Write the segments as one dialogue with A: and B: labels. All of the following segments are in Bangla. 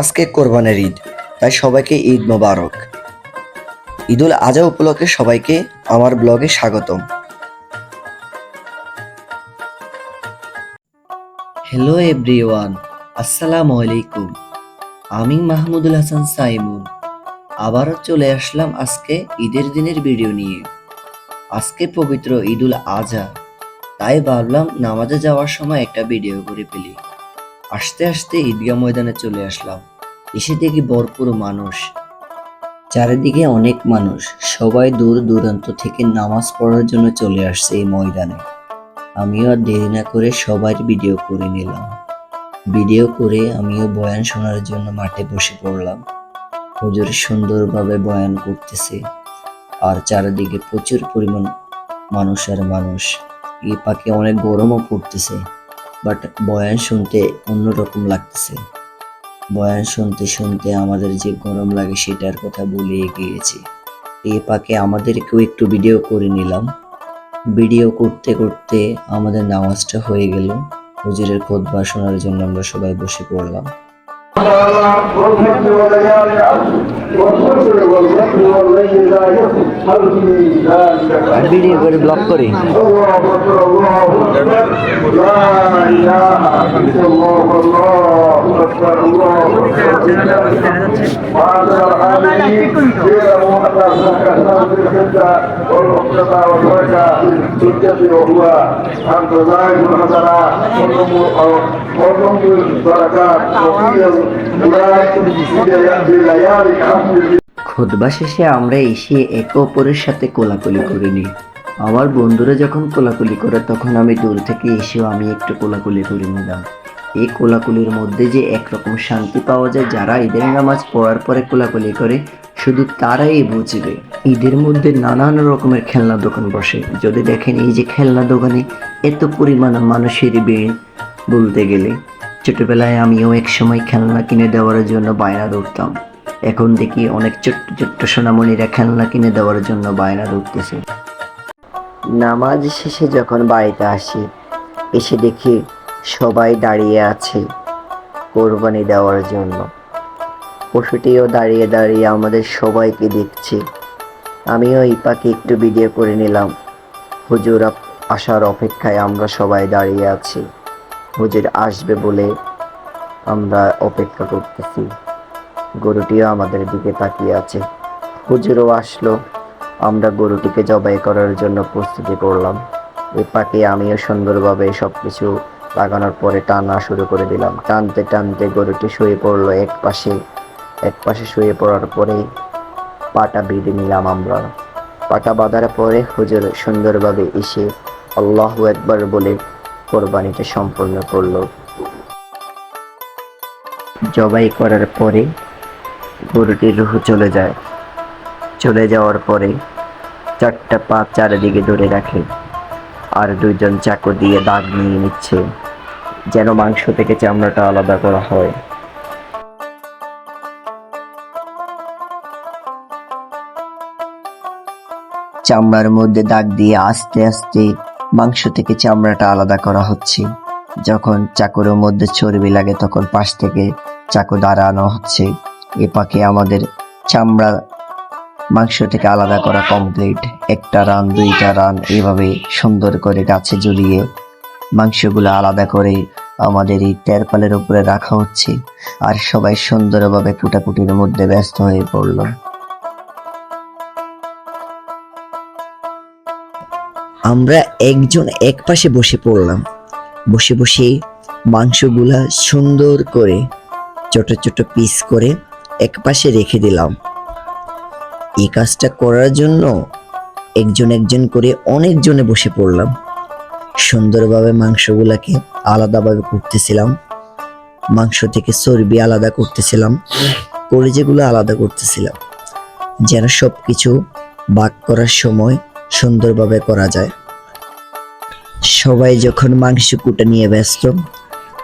A: আজকে কোরবানের ঈদ, তাই সবাইকে ঈদ মোবারক। ঈদুল আজহা উপলক্ষে সবাইকে আমার ব্লগে স্বাগতম। হ্যালো এভরিওয়ান আসসালামু আলাইকুম। আমি মাহমুদুল হাসান সাইমুন। আবারও চলে আসলাম আজকে ঈদের দিনের ভিডিও নিয়ে। আজকে পবিত্র ঈদুল আজহা, তাই ভাবলাম নামাজে যাওয়ার সময় একটা ভিডিও করে ফেলি। আসতে আসতে ঈদগাহ ময়দানে চলে আসলাম। এসে দেখি ভরপুর মানুষ। চারিদিকে অনেক মানুষ। সবাই দূর দূরান্ত থেকে নামাজ পড়ার জন্য চলে আসছে এই ময়দানে। আমিও আর দেরি না করে সবার ভিডিও করে নিলাম। ভিডিও করে আমিও বয়ান শোনার জন্য মাঠে বসে পড়লাম। হুজুর সুন্দরভাবে বয়ান করতেছে। আর চারিদিকে প্রচুর পরিমাণ মানুষ আর মানুষ। এই পাকে অনেক গরমও পড়তেছে। বাট বয়ান শুনতে অন্যরকম লাগতেছে। বয়ান শুনতে শুনতে আমাদের যে গরম লাগে সেটার কথা বলে গিয়েছি। এ পাকে আমাদেরকেও একটু ভিডিও করে নিলাম। ভিডিও করতে করতে আমাদের নামাজটা হয়ে গেল। হুজুরের খোদ শোনার জন্য আমরা সবাই বসে পড়লাম।
B: والفجر وليال العشر والفجر والفجر والليل لا يسر هل في ذلك
A: ভিডিও করে ব্লগ করি
B: الله اكبر الله اكبر لا اله الا الله الله اكبر الله اكبر وعلى العالمين اعلموا ان الزكاه تنزل الحجه والعقده والزكاه حجه وهو ان تزايد الحسنات والنمو البركات وفي بليالي العشر
A: খোদবা শেষে আমরা এসে একে অপরের সাথে কোলাকুলি করে নিই আমার বন্ধুরা যখন কোলাকুলি করে তখন আমি দূর থেকে এসেও আমি একটু কোলাকুলি করে নিলাম এই কোলাকুলির মধ্যে যে একরকম শান্তি পাওয়া যায় যারা ঈদের নামাজ পড়ার পরে কোলাকুলি করে, শুধু তারাই বুঝবে। ঈদের মধ্যে নানান রকমের খেলনা দোকান বসে। যদি দেখেন এই যে খেলনা দোকানে এত পরিমাণ মানুষের ভিড় বলতে গেলে, ছোটবেলায় আমিও এক সময় খেলনা কিনে দেওয়ার জন্য বায়না ধরতাম। এখন দেখি অনেক ছোট্ট ছোট্ট সোনামণিরা খেলনা কিনে দেওয়ার জন্য বায়না ধরতেছে। নামাজ শেষে যখন বাড়িতে আসি, এসে দেখি সবাই দাঁড়িয়ে আছে কোরবানি দেওয়ার জন্য। পশুটিও দাঁড়িয়ে দাঁড়িয়ে আমাদের সবাইকে দেখছে। আমিও এই পাখি একটু ভিডিও করে নিলাম। হুজুর আসার অপেক্ষায় আমরা সবাই দাঁড়িয়ে আছি। হুজুর আসবে বলে আমরা অপেক্ষা করতেছি। গরুটিও আমাদের দিকে তাকিয়ে আছে। হুজুরও আসলো। আমরা গরুটিকে জবাই করার জন্য প্রস্তুতি করলাম। এই পাখি আমিও সুন্দরভাবে সব কিছু লাগানোর পরে টানা শুরু করে দিলাম। টানতে টানতে গরুটি শুয়ে পড়ল এক পাশে। এক পাশে শুয়ে পড়ার পরে পাটা বেঁধে নিলাম আমরা। পাটা বাঁধার পরে হুজুর সুন্দরভাবে এসে আল্লাহ একবার বলে কোরবানিটা সম্পূর্ণ করল। জবাই করার পরে গরুটির রুহ চলে যায়। চলে যাওয়ার পরে চারটা পা চারিদিকে ধরে রাখে। আর দুইজন চাকু দিয়ে দাগ নিয়ে নিচ্ছে। যেন মাংস থেকে চামড়াটা আলাদা করা হয়। চামড়ার মধ্যে দাগ দিয়ে আস্তে আস্তে মাংস থেকে চামড়াটা আলাদা করা হচ্ছে। যখন চাকুরের মধ্যে চর্বি লাগে, তখন পাশ থেকে চাকু দাঁড়ানো হচ্ছে। এ পাকে আমাদের চামড়া মাংস থেকে আলাদা করা কমপ্লিট একটা রান, দুইটা রান, এভাবে সুন্দর করে গাছে ঝুলিয়ে মাংসগুলো আলাদা করে আমাদের এই তেরপালের উপরে রাখা হচ্ছে। আর সবাই সুন্দরভাবে কুটাকুটির মধ্যে ব্যস্ত হয়ে পড়ল। আমরা একজন এক পাশে বসে পড়লাম। বসে বসে মাংসগুলা সুন্দর করে ছোট ছোট পিস করে এক পাশে রেখে দিলাম। এই কাজটা করার জন্য একজন একজন করে অনেকজনে বসে পড়লাম। সুন্দরভাবে মাংসগুলাকে আলাদাভাবে করতেছিলাম। মাংস থেকে চর্বি আলাদা করতেছিলাম, কলিজেগুলো আলাদা করতেছিলাম, যেন সব কিছু বাক করার সময় সুন্দরভাবে করা যায়। সবাই যখন মাংস কুটা নিয়ে ব্যস্ত,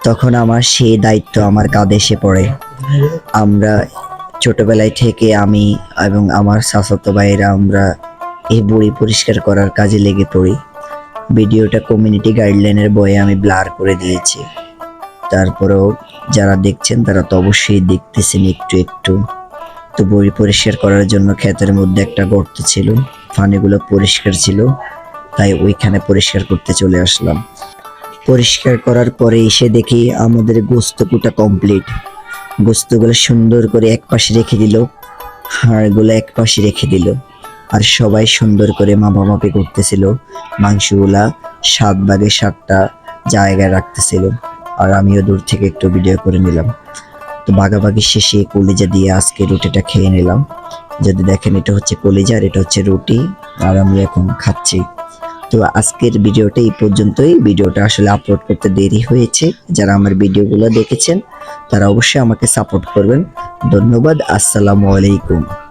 A: তখন আমার সেই দায়িত্ব আমার কাঁধে এসে পড়ে। আমরা ছোটবেলায় থেকে আমি এবং আমার চাচাতো ভাইয়েরা আমরা এই বড়ি পরিষ্কার করার কাজে লেগে পড়ি। ভিডিওটা কমিউনিটি গাইডলাইনের বইয়ে আমি ব্লার করে দিয়েছি। তারপরেও যারা দেখছেন, তারা তো অবশ্যই দেখতেছেন একটু একটু। তো বই পরিষ্কার করার জন্য ক্ষেতের মধ্যে একটা গর্ত ছিল, পানিগুলো পরিষ্কার ছিল, তাই ওইখানে পরিষ্কার করতে চলে আসলাম। পরিষ্কার করার পরে এসে দেখি আমাদের গোস্তকুটা কমপ্লিট গোস্তগুলো সুন্দর করে এক পাশে রেখে দিল, হাড়গুলো এক পাশে রেখে দিল। আর সবাই সুন্দর করে মাপামাপি করতেছিল। মাংসগুলা সাত ভাগে সাতটা জায়গায় রাখতেছিল। আর আমিও দূর থেকে একটু ভিডিও করে নিলাম। তো বাগাবাগি শেষে কলিজা দিয়ে আজকে রুটিটা খেয়ে নিলাম। যদি দেখেন এটা হচ্ছে কলিজা আর এটা হচ্ছে রুটি, আর আমি এখন খাচ্ছি। তো আজকের ভিডিওটা এই পর্যন্তই। ভিডিওটা আসলে আপলোড করতে দেরি হয়েছে। যারা আমার ভিডিওগুলো দেখেছেন, তারা অবশ্যই আমাকে সাপোর্ট করবেন। ধন্যবাদ। আসসালামু আলাইকুম।